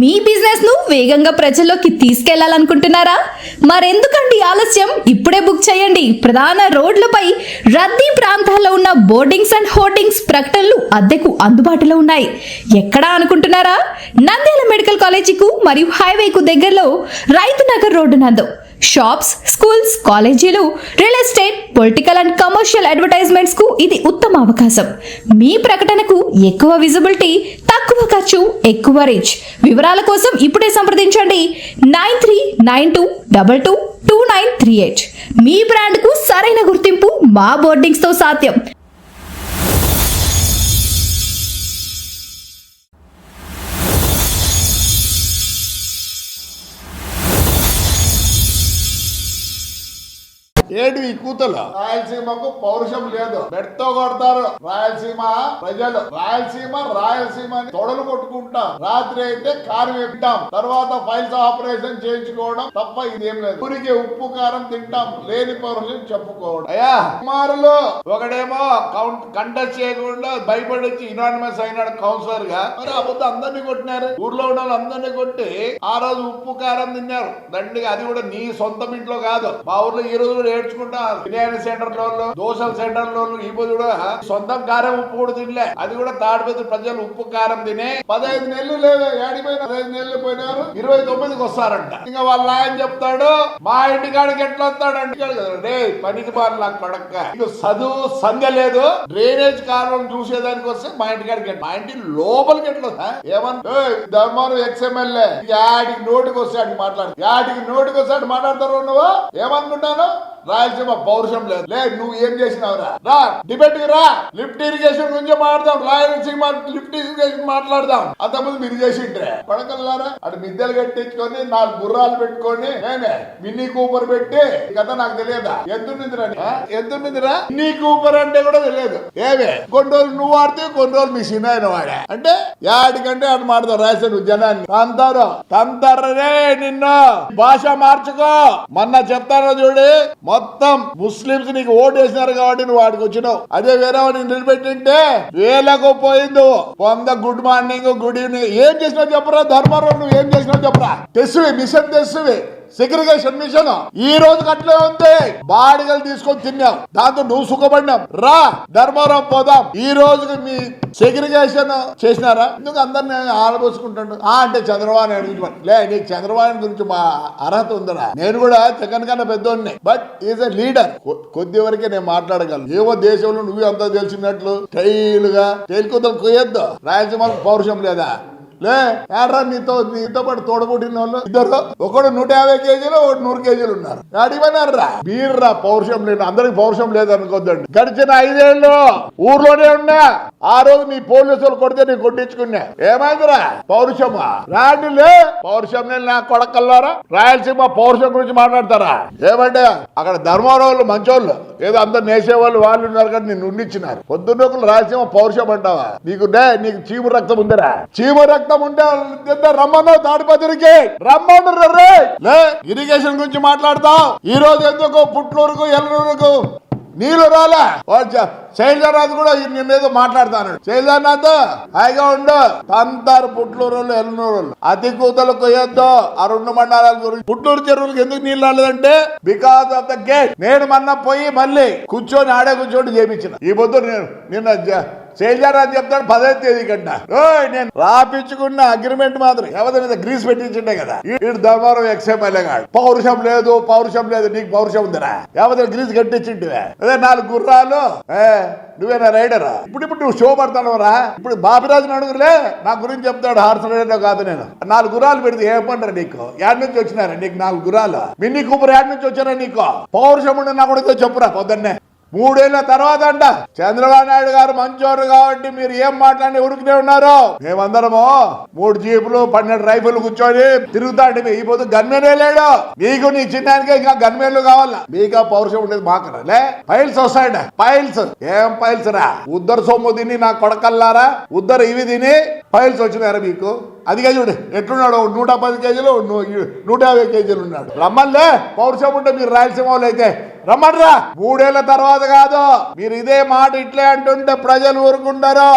మీ బిజినెస్ను వేగంగా ప్రజల్లోకి తీసుకెళ్ళాలనుకుంటున్నారా? మరెందుకండి ఆలస్యం? ఇప్పుడే బుక్ చేయండి. ప్రధాన రోడ్లపై రద్దీ ప్రాంతాల్లో ఉన్న బోర్డింగ్స్ అండ్ హోర్డింగ్స్ ప్రకటనలు అద్దెకు అందుబాటులో ఉన్నాయి. ఎక్కడా అనుకుంటున్నారా? నంద్యాల మెడికల్ కాలేజీకు మరియు హైవేకు దగ్గరలో రైతు నగర్ రోడ్డు నందు షాప్స్ స్కూల్స్ కాలేజీలు real estate political and commercial అడ్వర్టైజ్మెంట్స్కు ఇది ఉత్తమ అవకాశం. మీ ప్రకటనకు ఎక్కువ విజిబిలిటీ తక్కువ ఖర్చు ఎక్కువ రీచ్ వివరాల కోసం ఇప్పుడే సంప్రదించండి. Nine three nine two double two two nine three eight. మీ బ్రాండ్కు సరైన గుర్తింపు మా బోర్డింగ్స్తో సాధ్యం. ఏడు ఈ కూతలు? రాయలసీమకు పౌరుషం లేదు. బెట్తో కొడతారు. రాయలసీమ ప్రజలు. రాయలసీమ రాయలసీమ తొడలు కొట్టుకుంటాం. రాత్రి అయితే కారు ఎక్కుతాం తర్వాత ఫైల్స్ ఆపరేషన్ చేయించుకోవడం తప్ప ఇదేం లేదు. ఊరికే ఉప్పు కారం తింటాం. లేని పౌరుషం చెప్పుకోవడం. అయ్యా! కుమారులు ఒకడేమో కౌంట్ కంటెస్ట్ చేయకుండా భయపడి వచ్చి ఇనానిమస్ అయినాడు కౌన్సిలర్గా. మరి అబద్ధం అందరినీ కొట్టినారు. ఊర్లో ఉన్న వాళ్ళందరినీ కొట్టి ఆ రోజు ఉప్పు కారం తిన్నారు. దండిగా అది కూడా నీ సొంతం ఇంట్లో కాదు. మా ఊర్లో ఈ రోజు కూడా ఏడ్చుకుంటా బిర్యానీ సెంటర్లో దోశల సెంటర్లో ఈ కూడా సొంతం కారం ఉప్పు కూడా తినలే. అది కూడా తాడిపత్రి ప్రజలు ఉప్పు కారం తినే. పదహైదు నెలలు లేదు ఏడిపోయిన పదహైదు నెలలు పోయినారు ఇరవై తొమ్మిదికి వస్తారంట. ఇంకా వాళ్ళ ఆయన చెప్తాడు మా ఇంటి కాడికి ఎట్లా వస్తాడు అంటాడు కదా రే పనికి బాగా నాకు పడక్క. ఇక చదువు సంధ్య లేదు డ్రైనేజ్ కాలం చూసేదానికి వస్తే మా ఇంటి కాడికి మా ఇంటి లోపలికి ఎట్లా వస్తా? ఏమన్నా? ఏయ్, ఎక్స్ఎంఎల్ఏ యాడికి నోటికి వస్తాడు మాట్లాడు. యాడికి నోటికి వస్తాడు మాట్లాడతారు నువ్వు ఏమనుకుంటాను? రాయలసీమ పౌరుషం లేదు. లేదు నువ్వు ఏం చేసినావురా? రా డిబేట్కి రా. లిఫ్ట్ ఇరిగేషన్ గురించి మాట్లాడదాం. రాయలసీమ లిఫ్ట్ ఇరిగేషన్ మాట్లాడదాం. అంతకుముందు మీరు చేసిండ్రే. పడకల్లారా అటు మిద్దెలు కట్టించుకొని నాలుగు గుర్రాలు పెట్టుకొని నేనే మినీ కూపర్ పెట్టి కదా నాకు తెలియదా? ఎంతుందిరా ఎంతుందిరా మినీ కూపర్ అంటే కూడా తెలియదు. ఏమే కొన్ని రోజులు నువ్వు ఆడితే కొన్ని రోజులు మీ సినాయన వాడే. అంటే యాడికంటే అటు మాడతావు రాయలసీమ జనాన్ని. తంతారు. తంతారనే నిన్ను. భాష మార్చుకో. మొన్న చెప్తాను చూడు. మొత్తం ముస్లింస్ నీకు ఓటు వేసినారు కాబట్టి నువ్వు వాడికి వచ్చినావు. అదే వేరే వాడిని నిలబెట్టింటే వేలకు పోయింది పొంద గుడ్ మార్నింగ్ గుడ్ ఈవినింగ్. ఏం చేసినావు చెప్పరా? ధర్మారావు నువ్వు ఏం చేసినావు చెప్పరా? తెస్తువి మిషన్ తెస్తువి సెగ్రిగేషన్ మిషన్ ఈ రోజు అట్లే ఉంది. బాడిగలు తీసుకొని తిన్నాం. దాంతో నువ్వు సుఖపడినాం రా ధర్మవరం పోదాం. ఈ రోజుకి మీ సెగ్రిగేషన్ చేసినారా? ఎందుకు అందరిని ఆలబోసుకుంటాడు? ఆ అంటే చంద్రబాబు నాయుడు గురించి లే నీకు చంద్రబాబు గురించి మా అర్హత ఉందరా. నేను కూడా జగన్ కన్నా పెద్దోడిని. బట్ ఈజ్ ఎ లీడర్ కొద్ది వరకే నేను మాట్లాడగలను. ఏవో దేశంలో నువ్వు అంతా తెలిసినట్లు టైలుగా తేలికొద్దలు కొయ్యొద్దు. రాయలసీమకు పౌరుషం లేదా? లే ఏడ్రా నీతో నీతో పాటు తోడబుట్టిన వాళ్ళు? ఇద్దరు? ఒకడు నూట యాభై కేజీలు ఒకటి నూరు కేజీలు ఉన్నారు. అడిగిపోయినారా మీర్రా పౌరుషం లేదు. అందరికి పౌరుషం లేదనుకోద్దండి. గడిచిన ఐదేళ్ళు ఊర్లోనే ఉన్నా. ఆ రోజు నీ పోలీసులు కొడితే నేను కొట్టించుకున్నా. ఏమైందిరా? పౌరుషమా? రాండి లే. పౌరుషం నేను నా కొడకల్లారా? రాయలసీమ పౌరుషం గురించి మాట్లాడతారా? ఏమంటే అక్కడ ధర్మవరం మంచోళ్ళు. ఏదో అందరు నేసేవాళ్ళు వాళ్ళు ఉన్నారు కానీ నేను ఉండిచ్చినారు. పొద్దున్నోకులు రాయలసీమ పౌరుషం అంటావా? నీకు నీకు చీము రక్తం ఉందిరా. చీము రక్తం ఉంటే ఇద్దరు రమ్మను తాడిపత్రికి రమ్మను రే లే ఇరిగేషన్ గురించి మాట్లాడతాం ఈ రోజు ఎందుకు పుట్లూరుకు ఎల్లూరుకు నీళ్ళు రాలే? శైలజానాథ్ కూడా నిన్నేదో మాట్లాడతాను శైలజానాథ్ హాయిగా ఉండు. తంతారు పుట్లూరు ఎల్లూరు అతి కూతలు కొయ్యొద్దు ఆ రెండు మండలాల గురించి. పుట్లూరు చెరువులకు ఎందుకు నీళ్ళు రాలేదంటే బికాస్ ఆఫ్ ద గేట్ నేను మొన్న పోయి మళ్ళీ కూర్చొని ఆడే కూర్చొని చేపించిన. ఈ పొద్దు నేను నిన్న జ- చెప్తాడు పదహైదు తేదీ కంట నేను రాపించుకున్న అగ్రిమెంట్ మాత్రం ఎవరి మీద గ్రీస్ పెట్టించుండే కదా. వీడు ధర్మారం ఎక్స్ఎంఎల్ఏ గాడు పౌరుషం లేదు పౌరుషం లేదు నీకు పౌరుషం ఉందిరా. ఎవరి గ్రీస్ కట్టించింటివే? అదే నాలుగు గుర్రాలు ఏ నువ్వేనా రైడరా? ఇప్పుడు ఇప్పుడు నువ్వు షో పడతాను రా ఇప్పుడు బాపిరాజుని అడుగులే నా గురించి చెప్తాడు హార్స్ రైడర్ కాదు నేను. నాలుగు గుర్రాలు పెడితే ఏమంటారు నీకు? యాడ్ నుంచి వచ్చినారా నీకు నాలుగు గుర్రాలు? మిన్ని కూపర్ యాడ్ నుంచి వచ్చారా నీకు? పౌరుషం ఉండి నా కూడా చెప్పురా పొద్దున్నే. మూడేళ్ళ తర్వాత అంట. చంద్రబాబు నాయుడు గారు మంచోరు కాబట్టి మీరు ఏం మాట్లాడి ఉడికినే ఉన్నారు? మేమందరము మూడు జీపులు పన్నెండు రైఫిల్ కూర్చొని తిరుగుతాండి ఈ పొద్దు గన్మెనే లేడు. మీకు నీ చిన్నానికే ఇంకా గన్మెన్లు కావాలా? మీకు ఆ పౌరుషం ఉండేది మాకరా లే? పైల్స్ వస్తాయండి పైల్స్. ఏం పైల్స్ రా? ఉద్దరు సొమ్ము తిని నా కొడకల్లారా? ఉద్దరు ఇవి తిని పైల్స్ వచ్చినారా మీకు? అదిగా చూడు ఎట్లున్నాడు నూట పది కేజీలు నూ- నూట యాభై కేజీలు ఉన్నాడు. రమ్మన్లే పౌరుషం ఉంటే మీరు రాయలసీమ వాళ్ళు అయితే. రమ్మన్రా. మూడేళ్ళ తర్వాత కాదు మీరు ఇదే మాట ఇట్లే అంటుంటే ప్రజలు ఊరుకుంటారు.